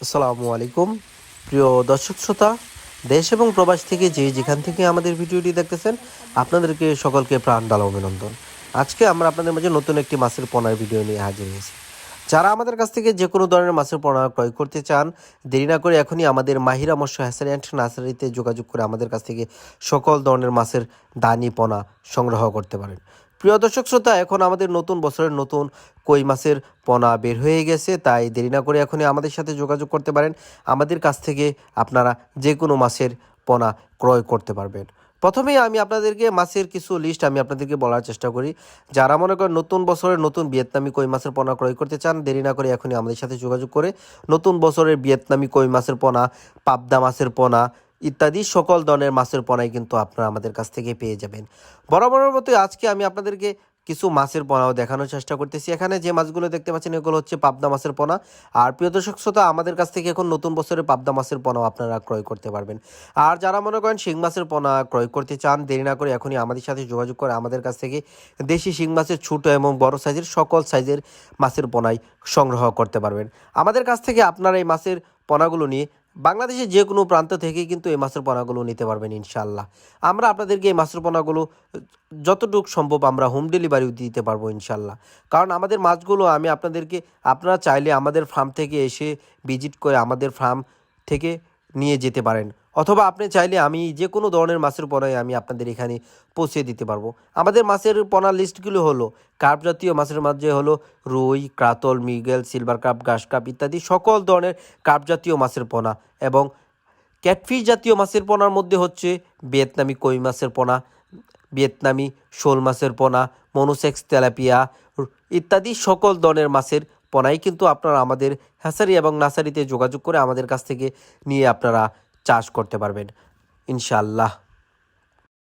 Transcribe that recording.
আসসালামু আলাইকুম। প্রিয় দর্শক শ্রোতা, দেশ এবং প্রবাস থেকে যে যেখান থেকে আমাদের ভিডিওটি দেখতেছেন, আপনাদেরকে সকলকে প্রাণ ডালা অভিনন্দন। আজকে আমরা আপনাদের মাঝে নতুন একটি মাছের পোনার ভিডিও নিয়ে হাজির হয়েছি। যারা আমাদের কাছ থেকে যে কোনো ধরনের মাছের পোনা ক্রয় করতে চান, দেরি না করে এখনই আমাদের মাহিরা মৎস্য হ্যাসারি অ্যান্ড নার্সারিতে যোগাযোগ করে আমাদের কাছ থেকে সকল ধরনের মাছের দানি পোনা সংগ্রহ করতে পারেন। প্রিয় দর্শক শ্রোতা, এখন আমাদের নতুন বছরের নতুন কই মাছের পোনা বের হয়ে গেছে, তাই দেরি না করে এখনই আমাদের সাথে যোগাযোগ করতে পারেন। আমাদের কাছ থেকে আপনারা যে কোনো মাছের পোনা ক্রয় করতে পারবেন। প্রথমেই আমি আপনাদেরকে মাছের কিছু লিস্ট আমি আপনাদেরকে বলার চেষ্টা করি। যারা মনে করেন নতুন বছরের নতুন ভিয়েতনামি কই মাছের পোনা ক্রয় করতে চান, দেরি না করে এখনই আমাদের সাথে যোগাযোগ করে নতুন বছরের ভিয়েতনামি কই মাছের পোনা, পাবদা মাছের পোনা ইত্যাদি সকল ধরনের মাছের পোনাই কিন্তু আপনারা আমাদের কাছ থেকে পেয়ে যাবেন। বরাবরের মতো আজকে আমি আপনাদেরকে কিছু মাছের পোনাও দেখানোর চেষ্টা করতেছি। এখানে যে মাছগুলো দেখতে পাচ্ছেন, এগুলো হচ্ছে পাবদা মাছের পোনা। আর প্রিয় দর্শক শ্রোতা, আমাদের কাছ থেকে এখন নতুন বছরের পাবদা মাছের পোনাও আপনারা ক্রয় করতে পারবেন। আর যারা মনে করেন শিং মাছের পোনা ক্রয় করতে চান, দেরি না করে এখনই আমাদের সাথে যোগাযোগ করে আমাদের কাছ থেকে দেশি শিং মাছের ছোটো এবং বড় সাইজের সকল সাইজের মাছের পোনাই সংগ্রহ করতে পারবেন। আমাদের কাছ থেকে আপনারা এই মাছের পোনাগুলো নিয়ে বাংলাদেশের যে কোনো প্রান্ত থেকে কিন্তু এই মাছের পোনাগুলো নিতে পারবেন ইনশাল্লাহ আমরা আপনাদেরকে এই মাছের পোনাগুলো যতটুকু সম্ভব আমরা হোম ডেলিভারিও দিতে পারব ইনশাল্লাহ কারণ আমাদের মাছগুলো আমি আপনাদেরকে, আপনারা চাইলে আমাদের ফার্ম থেকে এসে ভিজিট করে আমাদের ফার্ম থেকে নিয়ে যেতে পারেন। অথবা আপনি চাইলে আমি যে কোনো ধরনের মাছের পোনাই আমি আপনাদের এখানে পৌঁছে দিতে পারব। আমাদের মাছের পোনার লিস্টগুলো হলো কার্প জাতীয় মাছের মাঝে হলো রুই কাতল মৃগেল, সিলভার কাপ ঘাস কাপ ইত্যাদি সকল ধরনের কার্প জাতীয় মাছের পোনা এবং ক্যাটফিশ জাতীয় মাছের পোনার মধ্যে হচ্ছে ভিয়েতনামি কই মাছের পোনা, ভিয়েতনামি শোল মাছের পোনা, মনোসেক্স তেলাপিয়া ইত্যাদি সকল ধরনের মাছের পোনাই কিন্তু আপনারা আমাদের হ্যাসারি এবং নার্সারিতে যোগাযোগ করে আমাদের কাছ থেকে নিয়ে আপনারা চাষ করতে পারবেন। ইনশাআল্লাহ।